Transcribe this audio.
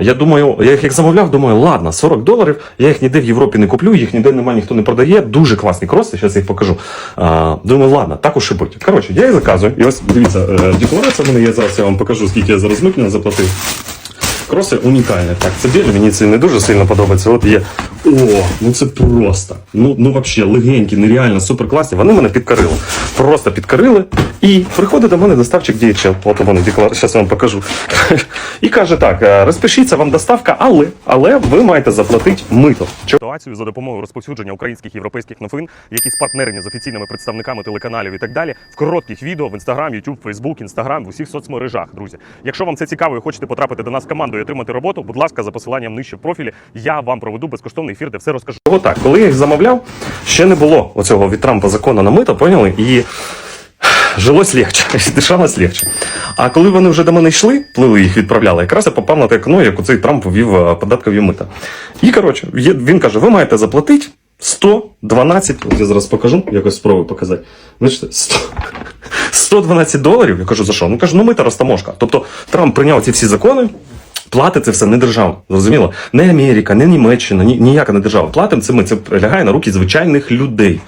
я думаю, я їх як замовляв, думаю, ладно, 40 доларів, я їх ніде в Європі не куплю, їх ніде немає, ніхто не продає. Дуже класні кроси, зараз їх покажу. А, думаю, ладно, так уж і будь. Коротше, я їх заказую. І ось дивіться, е, декларація в мене є зараз, я вам покажу, скільки я зараз митня заплатив. Кроси унікальні. Так, це біль, мені це не дуже сильно подобається. От є. О, ну це просто. Ну, ну взагалі, легенькі, нереально, суперкласні. Вони мене підкорили. Просто підкорили. І приходить до мене доставчик DHL. От у мене деклар... Зараз я вам покажу. І каже так: е, розпишіться вам доставка, але, але ви маєте заплатити мито. Ситуацію за допомогою розповсюдження українських європейських новин, які спартнерені з офіційними представниками телеканалів і так далі, в коротких відео в Instagram, YouTube, Facebook, Instagram, в усіх соцмережах, друзі. Якщо вам це цікаво і хочете потрапити до нас в команду і отримати роботу, будь ласка, за посиланням нижче в профілі, я вам проведу безкоштовний ефір, де все розкажу. Отак, коли я їх замовляв, ще не було оцього від Трампа закону на мито, поняли? І жилось легче, дишалось легче. А коли вони вже до мене йшли, плили їх відправляли, якраз я попав на те окно, як оцей Трамп ввів е, податкові мита. І коротше, він каже: ви маєте заплатити 112, от я зараз покажу, якось спробую показати. Бачите, 100, 112 доларів. Я кажу, за що? Ну кажу, ну мита розтаможка. Тобто Трамп прийняв ці всі закони. Платить це все не держава, зрозуміло? Не Америка, не Німеччина, ні, ніяка не держава. Платимо це ми. Це лягає на руки звичайних людей.